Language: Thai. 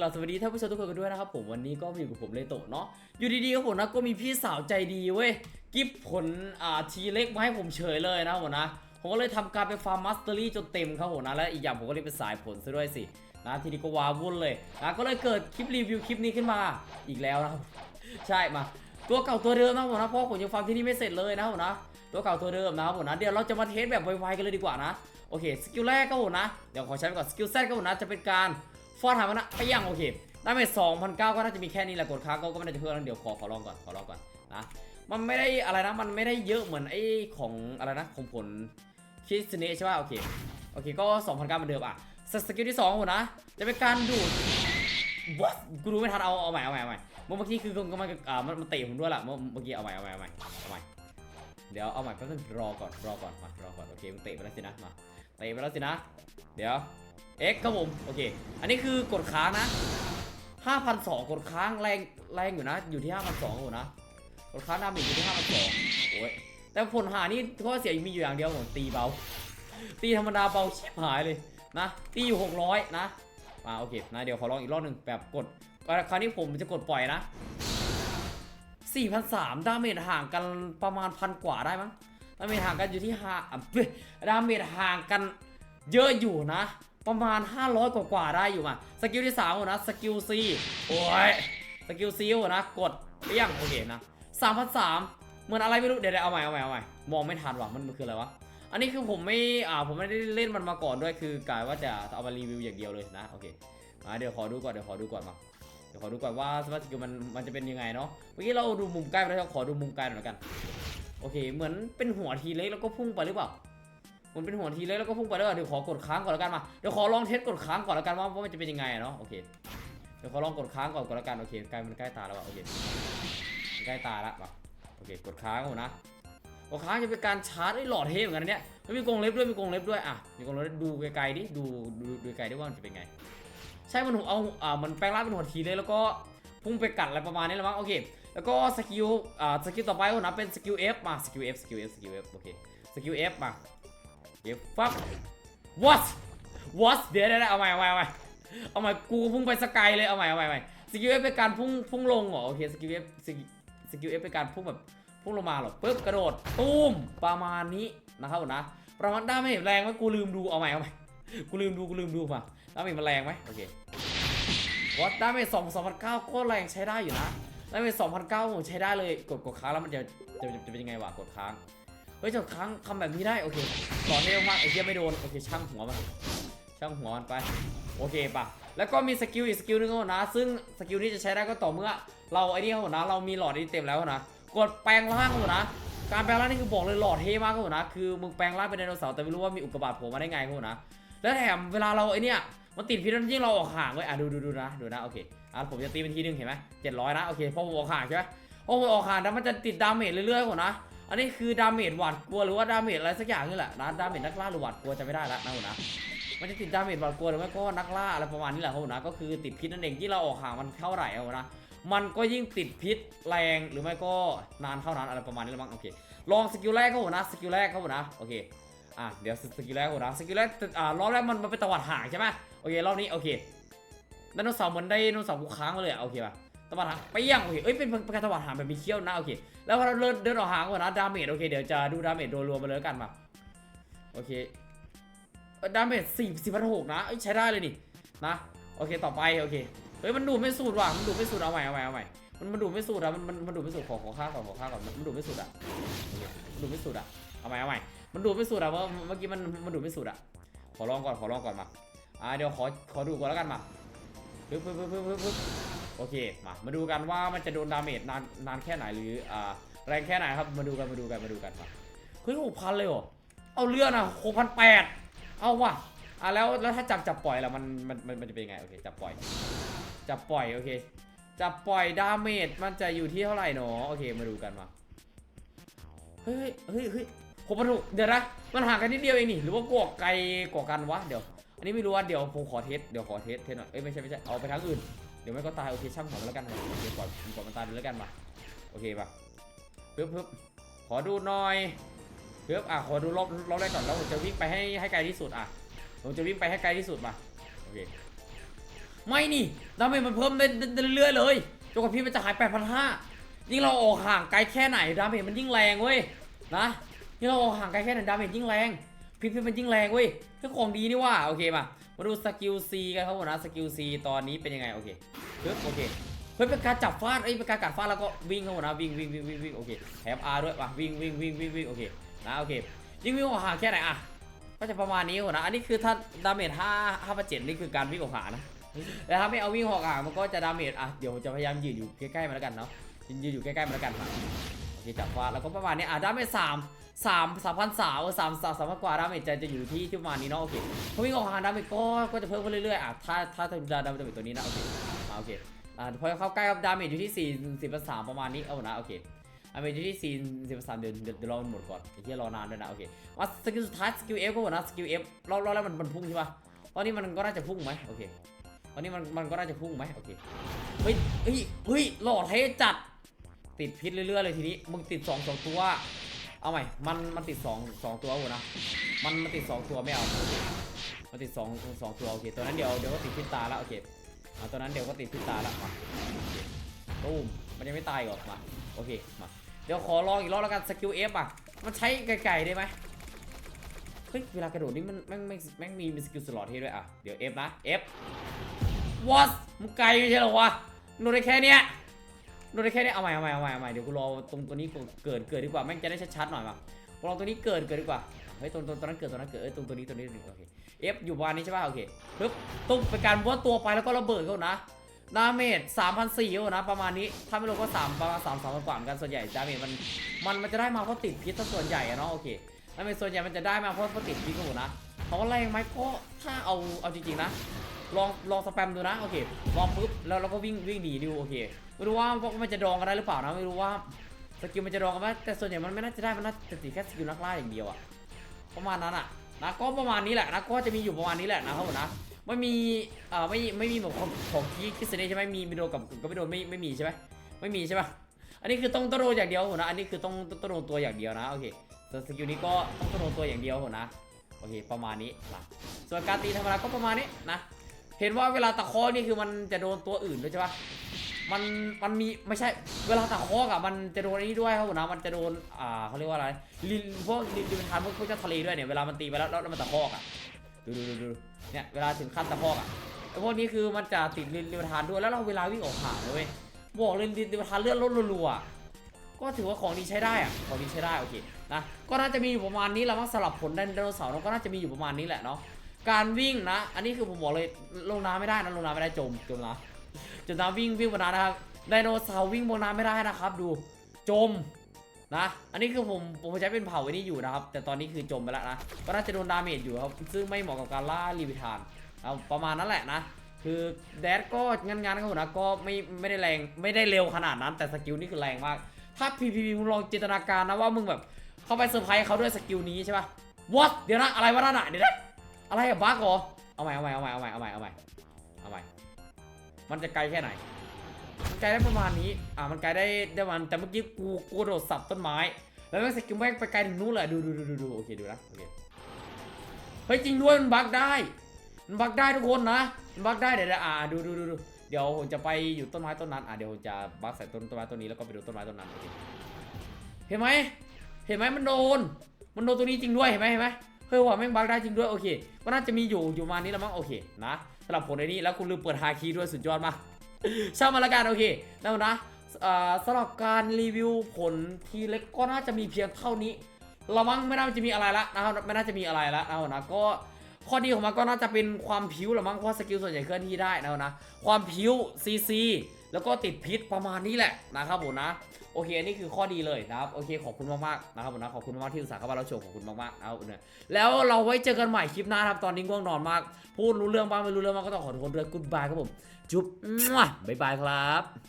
กล่าวสวัสดีท่านผู้ชมทุกคนกันด้วยนะครับผมวันนี้ก็มาอยู่กับผมเลโตะเนาะอยู่ดีๆครับผมนะก็มีพี่สาวใจดีเว้ยกิฟผลอ่าทีเล็กมาให้ผมเฉยเลยนะผมนะผมก็เลยทำการไปฟาร์มมัสเตอรี่จนเต็มครับผมนะและอีกอย่างผมก็เลยเป็นสายผลซะด้วยสินะทีนี้ก็ว้าวุ่นเลยนะก็เลยเกิดคลิปรีวิวคลิปนี้ขึ้นมาอีกแล้วนะใช่มาตัวเก่าตัวเดิมนะผมนะเพราะผมยังฟาร์มที่นี่ไม่เสร็จเลยนะผมนะตัวเก่าตัวเดิมนะครับผมนะเดี๋ยวเราจะมาเทสแบบไวๆกันเลยดีกว่านะโอเคสกิลแรกก็ผมนะเดี๋ยวขอใช้ไปก่อนสกิลแซดก็ผมนะจะเป็นการ ฟอร์ดหามันนะไปยังโอเคได้ไปสองพันเก้าก็น่าจะมีแค่นี้แหละกดค้างก็ก็ไม่ได้จะเพิ่มแล้วเดี๋ยวขอขอลองก่อนขอลองก่อนนะมันไม่ได้อะไรนะมันไม่ได้เยอะเหมือนไอ้ของอะไรนะของผลคิสเนใช่ป่ะโอเคโอเคก็2 0 0เก้าเหมือนเดิมอะสสกิลที่2หัวนะ จะเป็นการดูดวัดกูรู้ไม่ทันเอาเอาใหม่เอาใหม่เอาใหม่เมื่อกี้คือก็มันอ่ามันมันเตะผมด้วยล่ะเมื่อกี้เอาใหม่เอาใหม่เอาใหม่เอาใหม่เดี๋ยวเอาใหม่แป๊บนึงรอก่อนรอก่อนมารอก่อนโอเคมันเตะไปแล้วสินะมาเตะไปแล้วสินะ เดี๋ยว X ครับผมโอเค อันนี้คือกดค้างนะ5,200กดค้างแรงแรงอยู่นะ อยู่ที่5,200อยู่นะกดค้างดาเมจอยู่ที่5,200โอ้ยแต่ผลหานี่ข้อเสียมีอยู่อย่างเดียวผมตีเบา ตีธรรมดาเบาชิบหายเลยนะ ตีอยู่ 600 นะมาโอเคนะเดี๋ยวขอลองอีกรอบหนึ่งแบบกดคราวนี้ผมจะกดปล่อยนะ4,300ดาเมจห่างกันประมาณพันกว่าได้มั้งดาเมจห่างกันอยู่ที่ห้าอะเฮ้ยดาเมจห่างกันเยอะอยู่นะ ประมาณ 500 กว่ากว่าๆได้อยู่มาสกิลที่3นะสกิล C โอ้ยสกิล C นะ กดเปี้ยงโอเคนะ3,300เหมือนอะไรไม่รู้เดี๋ยวๆเอาใหม่เอาใหม่เอาใหม่มองไม่ทันว่ะมันมันคืออะไรวะอันนี้คือผมไม่อ่าผมไม่ได้เล่นมันมาก่อนด้วยคือกายว่าจะเอามารีวิวอย่างเดียวเลยนะโอเคมาเดี๋ยวขอดูก่อนเดี๋ยวขอดูก่อนมาเดี๋ยวขอดูก่อนว่าสกิลมันมันจะเป็นยังไงเนาะเมื่อกี้เราดูมุมใกล้ไปแล้วขอดูมุมไกลหน่อยกัน โอเค เหมือนเป็นหัวทีเล็กแล้วก็พุ่งไปหรือเปล่า มันเป็นหัวทีเล็กแล้วก็พุ่งไปแล้วเดี๋ยวขอกดค้างก่อนแล้วกันมาเดี๋ยวขอลองเทสกดค้างก่อนแล้วกันว่าว่ามันจะเป็นยังไงอะเนาะโอเคเดี๋ยวขอลองกดค้างก่อนก่อนแล้วกันโอเคใกล้มันใกล้ตาแล้วว่ะโอเคใกล้ตาแล้วว่ะโอเคกดค้างก่อนนะกดค้างจะเป็นการชาร์จไอ้หลอดเทปเหมือนกันอันเนี่ยแล้วมีกรงเล็บด้วยมีกรงเล็บด้วยอะมีกรงเล็บดูไกลๆดิดูดูดูไกลๆดิว่ามันจะเป็นไง ใช่มันเอาอ่ามันแปลงร่างเป็นหัวทีเลยแล้วก็พุ่งไปกัดอะไรประมาณนี้แหละมั้งโอเค แล้วก็สกิลอ่าสกิลต่อไปก็นะเป็นสกิล F มาสกิล F สกิล F สกิล F โอเคสกิล F มา F ฟับ what what เดี๋ยวเดี๋ยวเอาใหม่เอาใหม่เอาใหม่เอาใหม่กูพุ่งไปสกายเลยเอาใหม่เอาใหม่เอาใหม่สกิล F เป็นการพุ่งพุ่งลงเหรอโอเคสกิล F สกิลสกิล F เป็นการพุ่งแบบพุ่งลงมาเหรอปึ๊บกระโดดตุ้มประมาณนี้นะครับนะประมาณด้าไม่แรงไหมกูลืมดูเอาใหม่เอาใหม่กูลืมดูกูลืมดูมาด้าเมจมันแรงไหมโอเควัดด้าเมจสองสองพันเก้าก็แรงใช้ได้อยู่นะได้เป็น2,009ผมใช้ได้เลยกดกดค้างแล้วมันจะจะจะเป็นยังไงวะกดค้าง เฮ้ยกดค้างทำแบบนี้ได้โอเคต่อเท่มากไอ้เหี้ยไม่โดนโอเคช่างหัวมันช่างหัวมันไปโอเคปะแล้วก็มีสกิลอีกสกิลหนึงก็นะ ซึ่งสกิลนี้จะใช้ได้ก็ต่อเมื่อ เราไอ้นี่เขานะเรามีหลอดนี้เต็มแล้วนะกดแปลงร่างนะ การแปลงร่างนี่คือบอกเลยหลอดเท่มากนะคือมึงแปลงร่างเป็นไดโนเสาร์แต่ไม่รู้ว่ามีอุกกาบาตโผล่มาได้ไงเขานะแล้วแถมเวลาเราไอ้เนี่ยมันติดพิษมันยิ่งเราออกห่างเว้ยอะดูดูดูนะดูนะโอเคอะผมจะตีเป็นทีหนึงเห็นไหมเจ็ดร้อยนะโอเคพอผมออกห่างใช่ไหมพอผมออกห่างแล้วมันจะติดดาเมจเรื่อยๆผมนะ อันนี้คือดาเมจหวาดกลัวหรือว่าดาเมจอะไรสักอย่างนี่แหละนะดาเมจนักล่าหรือหวาดกลัวจะไม่ได้ละนะผมนะมันจะติดดาเมจหวาดกลัวหรือไม่ก็นักล่าอะไรประมาณนี้แหละครับผมนะก็คือติดพิษนั่นเองที่เราออกห่างมันเท่าไหร่เอานะมันก็ยิ่งติดพิษแรงหรือไม่ก็นานเท่านั้นอะไรประมาณนี้ละมั้งโอเคลองสกิลแรกครับผมนะสกิลแรกครับผมนะโอเคอะเดี๋ยวสกิลแรกก่อนนะสกิลแรกอ่ารอบแรกมันมันเป็นตวัดห่างใช่ไหมโอเครอบนี้โอเคไดโนเสาร์เหมือนไดโนเสาร์กูค้างมาเลยอะโอเคป่ะ ตวัดหางไปยังโอเคเอ้ยเป็นเป็นการตวัดหางแบบมีเขี้ยวนะโอเคแล้วพอเราเดินเดินออกหางก่อนนะดาเมจโอเคเดี๋ยวจะดูดาเมจโดยรวมมาเลยแล้วกันมาโอเคดาเมจสี่สี่พันหกนะใช้ได้เลยนี่นะโอเคต่อไปโอเคเฮ้ยมันดูดไม่สูดว่ะมันดูดไม่สูดเอาใหม่เอาใหม่เอาใหม่มันมันดูดไม่สูดอะมันมันมันดูดไม่สูดขอขอค่าก่อนขอค่าก่อนมันดูดไม่สูดอะมันดูดไม่สูดอะเอาใหม่เอาใหม่มันดูดไม่สุดอะเพราะเมื่อกี้มันมันดูดไม่สุดอะขอลองก่อนขอลองก่อนมาอ่าเดี๋ยวขอขอดูก่อนแล้วกันมาปึ๊บปึ๊บปึ๊บปึ๊บปึ๊บปึ๊บ โอเคมามาดูกันว่ามันจะโดนดาเมจนานนานแค่ไหนหรืออ่าแรงแค่ไหนครับมาดูกันมาดูกันมาดูกันมาเฮ้ยหกพันเลยเหรอเอาเรื่องอะหกพันแปดเอาว่ะอะแล้วแล้วถ้าจับจับปล่อยแล้วมันมันมันมันจะเป็นยังไงโอเคจับปล่อย จับปล่อยโอเคจับปล่อยดาเมจมันจะอยู่ที่เท่าไหร่หนอโอเคมาดูกันมาเฮ้ยเฮ้ยเฮ้ยผมมาถูกเดี๋ยวนะมันห่างกันนิดเดียวเองนี่หรือว่ากวกไกลกว่ากันวะเดี๋ยว อันนี้ไม่รู้ว่าเดี๋ยวผมขอเทสเดี๋ยวขอเทสเทสหน่อยเอ้ยไม่ใช่ไม่ใช่เอาไปทางอื่น เดี๋ยวไม่ก็ตายโอเคช่างหัวมันแล้วกันโอเคปล่อยปล่อยมันตายไปแล้วกันมาโอเคป่ะปึ๊บปึ๊บขอดูหน่อยปึ๊บอะขอดูรอบรอบแรกก่อนแล้วผมจะวิ่งไปให้ให้ไกลที่สุดอะผมจะวิ่งไปให้ไกลที่สุดมาโอเคไม่นี่ดาเมจมันเพิ่มได้เรื่อยๆเลยจนกว่าพี่มันจะหาย8,500ยิ่งเราออกห่างไกลแค่ไหนดาเมจมันยิ่งแรงเว้ยนะยิ่งเราออกห่างไกลแค่ไหนดาเมจยิ่งแรงพิษมันยิ่งแรงเว้ยเรื่องของดีนี่ว่าโอเคมา มาดูสกิล C กันครับผมนะสกิล C ตอนนี้เป็นยังไงโอเคปึ๊บโอเคเฮ้ยเป็นการจับฟาดเอ้เป็นการกัดฟาดแล้วก็วิ่งเข้ามนะวิ่งวิ่งวิ่งวิ่งวิ่งโอเคแถม R ด้วยว่ะวิ่งวิ่งวิ่งวิ่งวิ่งโอเคนะโอเคยิ่งวิ่งออกห่างแค่ไหนอะก็จะประมาณนี้ก่อนนะอันนี้คือถ้าดาเมจ5 5 7นี่คือการวิ่งออกหานะแต่ถ้าไม่เอาวิ่งออกหามันก็จะดาเมจอะเดี๋ยวจะพยายามยืนอยู่ใกล้ๆมันแล้วกันเนาะยืนอยู่ใกล้ๆมันแล้วกันครับโอเคจับฟาดแล้วก็ประมาณนี้อะดาเมจสาม สามสามพันสามสามสามสามพันกว่าดาเมจจะจะอยู่ที่ที่ประมาณนี้เนาะโอเคพอวิ่งออกหางดาเมจก็ก็จะเพิ่มขึ้นเรื่อยๆอะถ้าถ้าถ้าดาเมจตัวนี้นะโอเคอะโอเคอะพอเข้าใกล้กับดาเมจอยู่ที่สี่สิบสามประมาณนี้เอานะโอเคดาเมจอยู่ที่สี่สิบสามเดี๋ยวเดี๋ยวรอมันหมดก่อนไอ้ที่รอนานด้วยนะโอเคมาสกิลสุดท้ายสกิลเอฟก็หมดนะสกิลเอฟรอบรอบแล้วมันมันพุ่งใช่ป่ะตอนนี้มันก็น่าจะพุ่งไหมโอเคตอนนี้มันมันก็น่าจะพุ่งไหมโอเคเฮ้ยเฮ้ยเฮ้ยหล่อเท่จัดติดพิษเรื่อยๆเลยทีนี้มึงติด2องสองตัว เอาใหม่มันมันติด2องสองตัวโอ้นะมันมันติด2ตัวไม่เอามันติด2องสองตัวโอเคตัวนั้นเดี๋ยวเดี๋ยวก็ติดพิษตาแล้วโอเคเอาตัวนั้นเดี๋ยวก็ติดพิษตาแล้วมาตูมมันยังไม่ตายหรอกมาโอเคมาเดี๋ยวขอลองอีกรอบแล้วกันสกิลเอฟอะมันใช้ไกลๆได้ไหมเฮ้ยเวลากระโดดนี่มันแม่งแม่งแม่งมีมีสกิลสล็อตให้ด้วยอะเดี๋ยว F นะ F วอสมึงไกลไม่ใช่หรอวะโดนได้แค่เนี้ย โดนได้แค่นี้เอาใหม่เอาใหม่เอาใหม่เอาใหม่เดี๋ยวกูรอตรงตัวนี้เกิดเกิดดีกว่าแม่งจะได้ชัดๆหน่อยมากูรอตัวนี้เกิดเกิดดีกว่าเฮ้ยตรงตรงตรงนั้นเกิดตรงนั้นเกิดเอ้ยตรงตัวนี้ตัวนี้ตัวนี้โอเค F อฟอยู่ประมาณนี้ใช่ป่ะโอเคปึ๊บตุ้มเป็นการวัดตัวไปแล้วก็ระเบิดเขานะดาเมจ3 0 0 4เขานะ ประมาณนี้ ถ้าไม่ลงก็3ประมาณ3 3 0 0กว่ามกันส่วนใหญ่ดาเมจมันมันมันจะได้มาเพราะติดพิษส่วนใหญ่อะเนาะโอเคดาเมจส่วนใหญ่มันจะได้มาเพราะเพราะติดพิษก็หมดนะเขาว่าแรงไหมก็ถ้าเอาเอาจริงๆนะ ลองลองสแปมดูนะโอเคลองปุ๊บแล้วเราก็วิ่งวิ่งหนีดูโอเค ไม่รู้ว่าว่ามันจะดองกันได้หรือเปล่านะไม่รู้ว่าสกิลมันจะดองกันไหมแต่ส่วนใหญ่มันไม่น่าจะได้มันน่าจะติดแค่สกิลนักล่าอย่างเดียวอะประมาณนั้นอะนะก็ประมาณนี้แหละนะก็จะมีอยู่ประมาณนี้แหละนะครับผมนะไม่มีเอ่อไม่ไม่มีแบบของของที่คิสเน่ใช่ไหมมีมิโดกับกับไม่โดนไม่ไม่มีใช่ไหมไม่มีใช่ปะอันนี้คือต้องต้องโดนอย่างเดียวผมนะอันนี้คือต้องต้องโดนตัวอย่างเดียวนะโอเคส่วนสกิลนี้ก็ต้องตโดนตัวอย่างเดียวผมนะโอเคประมาณนี้นะส่วนการตีธรรมดาก็ประมาณนี้นะเห็นว่าเวลาตะคอนี่คือมันจะโดนตัวอื่นด้วยใช่ปะ มันมันมีไม่ใช่เวลาตะเคออะมันจะโดนอันนี้ด้วยครับผมนะมันจะโดนอ่าเขาเรียกว่าอะไรลินพวกลินลินทานพวกพวกเจ้าทะเลด้วยเนี่ยเวลามันตีไปแล้วแล้วมันตะคอกอะดูดูดูดูเนี่ยเวลาถึงขั้นตะคอกอะไอพวกนี้คือมันจะติดลินลินทานด้วยแล้วเราเวลาวิ่งออกห่างเลยเว้ยบอกเลยลินลินทานเลือดลดรัวๆก็ถือว่าของดีใช้ได้อะของดีใช้ได้โอเคนะก็น่าจะมีอยู่ประมาณนี้แล้วมั้งสลับผลไดโนเสาร์เราก็น่าจะมีอยู่ประมาณนี้แหละเนาะการวิ่งนะ อันนี้คือผมบอกเลยลงน้ำไม่ได้นะลงน้ำไม่ได้จมจมนะ จมน้ำวิ่งวิ่งบนน้ำนะครับไดโนเสาร์วิ่งบนน้ำไม่ได้นะครับ ดูจมนะ อันนี้คือผมผมใช้เป็นเผาไว้นี่อยู่นะครับ แต่ตอนนี้คือจมไปแล้วนะก็น่าจะโดนดาเมจอยู่ครับซึ่งไม่เหมาะกับการล่าลีวิธานเอาประมาณนั้นแหละนะ คือแดดก็งานงานๆครับผมนะก็ไม่ไม่ได้แรงไม่ได้เร็วขนาดนั้น แต่สกิลนี่คือแรงมาก ถ้าพีพีมึงลองจินตนาการนะว่ามึงแบบเข้าไปเซอร์ไพรส์เขาด้วยสกิลนี้ใช่ปะ what เดี๋ยวนะอะไรวะนั่นน่ะเดี๋ยวนะอะไรอะบั๊กเหรอเอาใหม่เอาใหม่เอาใหม่เอาใหม่เอาใหม่เอาใหม่เอาใหม่ มันจะไกลแค่ไหน มันไกลได้ประมาณนี้ อ่า มันไกลได้ได้มาณแต่เมื่อกี้กูกูโดดสับต้นไม้ แล้วแม่งสกิลแม่งไปไกลถึงนู้นเลยดูดูดูดูดูโอเคดูนะโอเค เฮ้ยจริงด้วยมันบั๊กได้ มันบั๊กได้ทุกคนนะ มันบั๊กได้เดี๋ยวเดี๋ยวอ่าดูดูดูดูเดี๋ยวผมจะไปอยู่ต้นไม้ต้นนั้น อ่าเดี๋ยวจะบั๊กใส่ต้นต้นไม้ต้นนี้แล้วก็ไปดูต้นไม้ต้นนั้น เห็นไหม เห็นไหมมันโดน มันโดนตัวนี้จริงด้วยเห็นไหมเห็นไหม เฮ้ยว่าแม่งบักได้จริงด้วยโอเคก็น่าจะมีอยู่อยู่มานี้แล้วมั้งโอเคนะสำหรับผลในนี้แล้วคุณลืมเปิดฮาคีด้วยสุดยอดมากช่างมาละกันโอเคแล้วนะสำหรับการรีวิวผลทีเล็กก็น่าจะมีเพียงเท่านี้เรามั้งไม่น่าจะมีอะไรละนะครับไม่น่าจะมีอะไรละนะครับนะก็ข้อดีของมันก็น่าจะเป็นความผิวละมั้งเพราะสกิลส่วนใหญ่เคลื่อนที่ได้นะนะ ความผิวซีซี แล้วก็ติดพิษประมาณนี้แหละนะครับผมนะ โอเคอันนี้คือข้อดีเลยนะครับโอเคขอบคุณมากๆนะครับผมนะขอบคุณมากๆที่อุตส่าเข้ามารับชมขอบคุณมากๆนะครับผมนะแล้วเราไว้เจอกันใหม่คลิปหน้าครับตอนนี้ง่วงนอนมาก พูดรู้เรื่องบ้างไม่รู้เรื่องบ้างก็ต้องขอโทษด้วยกุ๊ดบายครับผมจุ๊บบ๊ายบายครับ